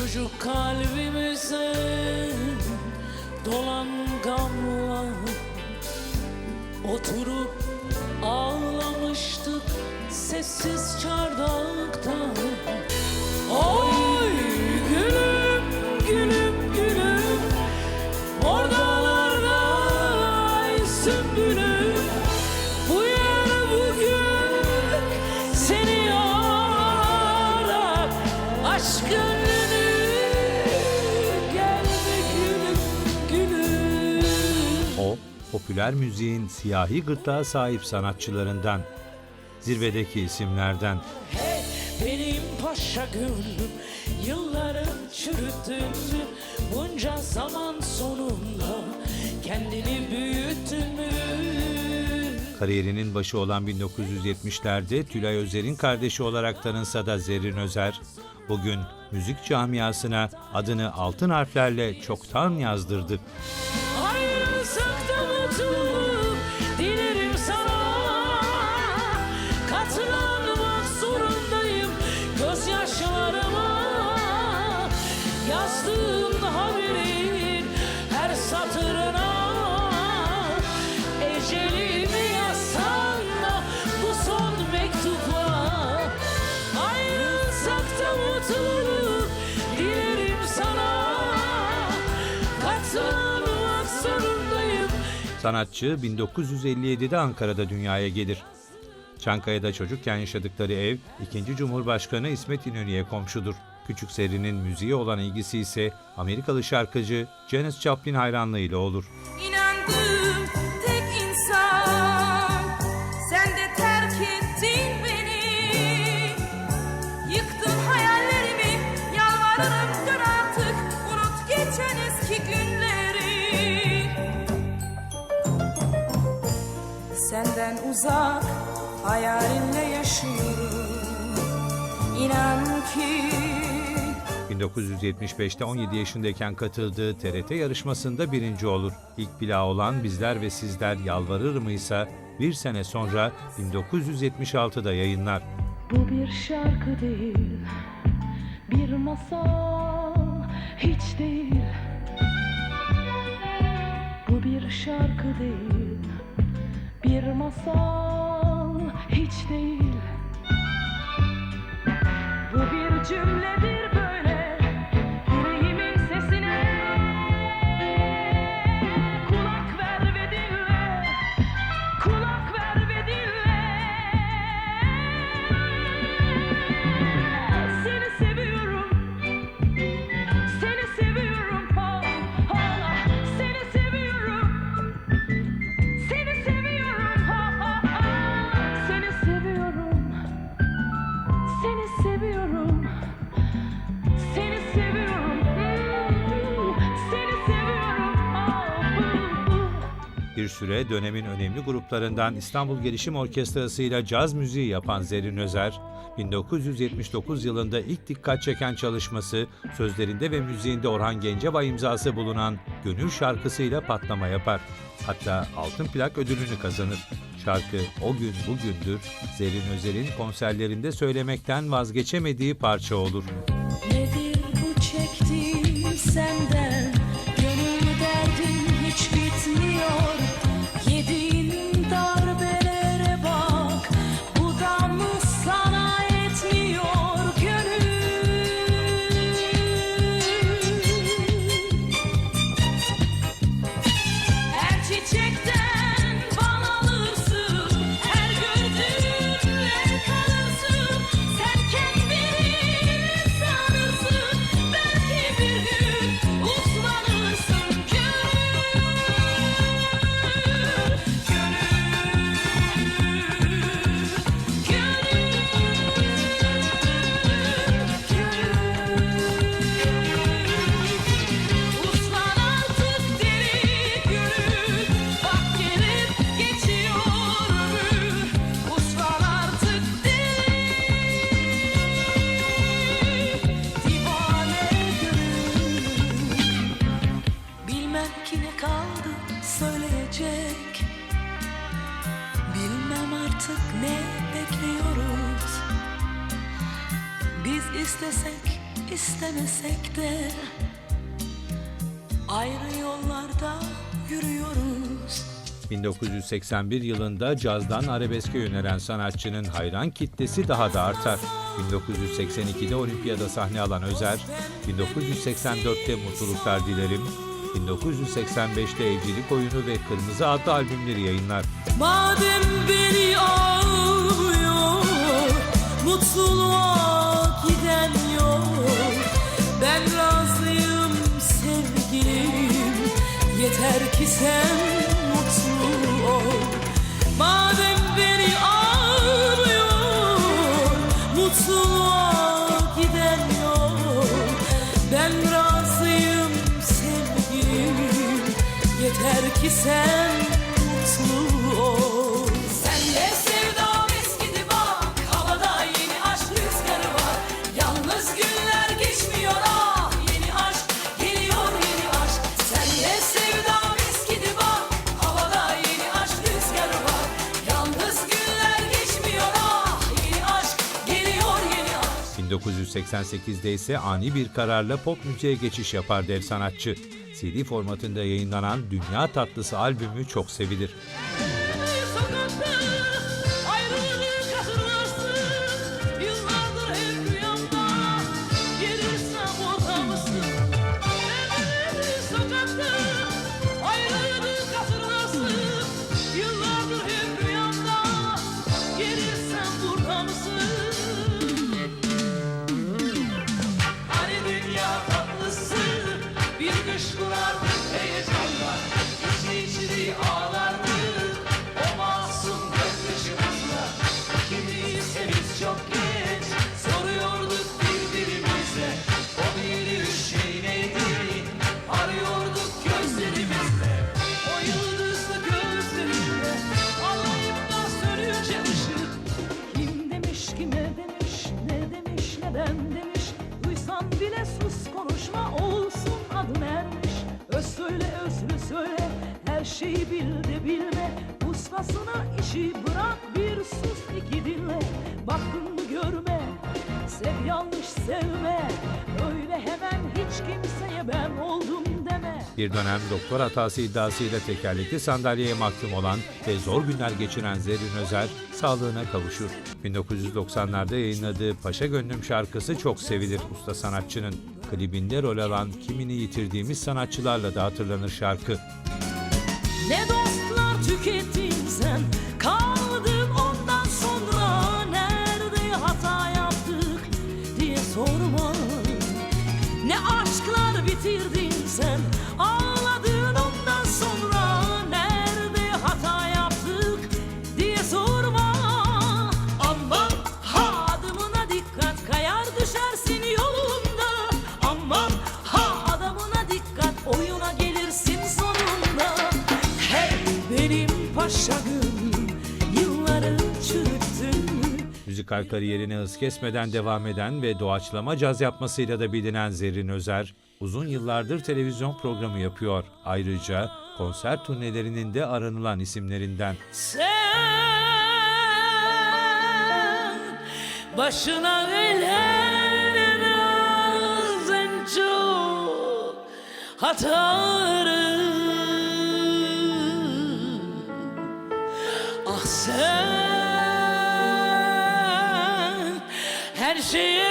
Çocuk kalbimize dolan gamlar Oturup ağlamıştık sessiz çardakta Oy popüler müziğin siyahi gırtlağa sahip sanatçılarından, zirvedeki isimlerden. Hey benim paşa gönlüm Yılların çürüttün Bunca zaman sonunda Kendini büyüttün mü Kariyerinin başı olan 1970'lerde Tülay Özer'in kardeşi olarak tanınsa da Zerrin Özer, bugün müzik camiasına adını altın harflerle çoktan yazdırdı. Sanatçı 1957'de Ankara'da dünyaya gelir. Çankaya'da çocukken yaşadıkları ev, 2. Cumhurbaşkanı İsmet İnönü'ye komşudur. Küçük serinin müziğe olan ilgisi ise Amerikalı şarkıcı Janis Joplin hayranlığıyla olur. İnandığım Senden uzak Hayalinle yaşıyorum İnan ki 1975'te 17 yaşındayken katıldığı TRT yarışmasında birinci olur. İlk plağı olan Bizler ve Sizler Yalvarır mı ise bir sene sonra 1976'da yayınlar. Bu bir şarkı değil, bir masal hiç değil. Bu bir şarkı değil, bir masal hiç değil. Bir süre dönemin önemli gruplarından İstanbul Gelişim Orkestrası ile caz müziği yapan Zerrin Özer, 1979 yılında ilk dikkat çeken çalışması, sözlerinde ve müziğinde Orhan Gencebay imzası bulunan Gönül şarkısıyla patlama yapar. Hatta altın plak ödülünü kazanır. Şarkı O Gün Bugündür, Zerrin Özer'in konserlerinde söylemekten vazgeçemediği parça olur. Nedir bu çektiğim senden kaldı söyleyecek. Bilmem artık ne bekliyoruz. Biz istesek istemesek de Ayrı yollarda yürüyoruz. 1981 yılında cazdan arabeske yönelen sanatçının hayran kitlesi daha da artar. 1982'de olimpiyada sahne alan Özer, 1984'te Mutluluklar Dilerim, 1985'te Evcilik Oyunu ve Kırmızı adlı albümleri yayınlar. Madem beni ağlıyor Mutluluğa giden yol Ben razıyım sevgilim Yeter ki sen ki sen mutlu ol. Sen de sevdam eskidi bak Havada yeni aşk rüzgarı var. Yalnız günler geçmiyor ah Yeni aşk geliyor yeni aşk. Sen de sevdam eskidi bak Havada yeni aşk rüzgarı var. Yalnız günler geçmiyor ah Yeni aşk geliyor yeni aşk. 1988'de ise ani bir kararla pop müziğe geçiş yapar dev sanatçı. CD formatında yayınlanan Dünya Tatlısı albümü çok sevilir. Ustasına işi bırak bir sus iki dinle Baktın mı görme sev yanlış sevme Öyle hemen hiç kimseye ben oldum deme Bir dönem doktor hatası iddiasıyla tekerlekli sandalyeye mahkum olan ve zor günler geçiren Zerrin Özer sağlığına kavuşur. 1990'larda yayınladığı Paşa Gönlüm şarkısı çok sevilir usta sanatçının. Klibinde rol alan kimini yitirdiğimiz sanatçılarla da hatırlanır şarkı. Ne Müzikal kariyerine hız kesmeden devam eden ve doğaçlama caz yapmasıyla da bilinen Zerrin Özer, uzun yıllardır televizyon programı yapıyor. Ayrıca konser turnelerinin de aranılan isimlerinden. Sen başına gelmez en çok hatarı sim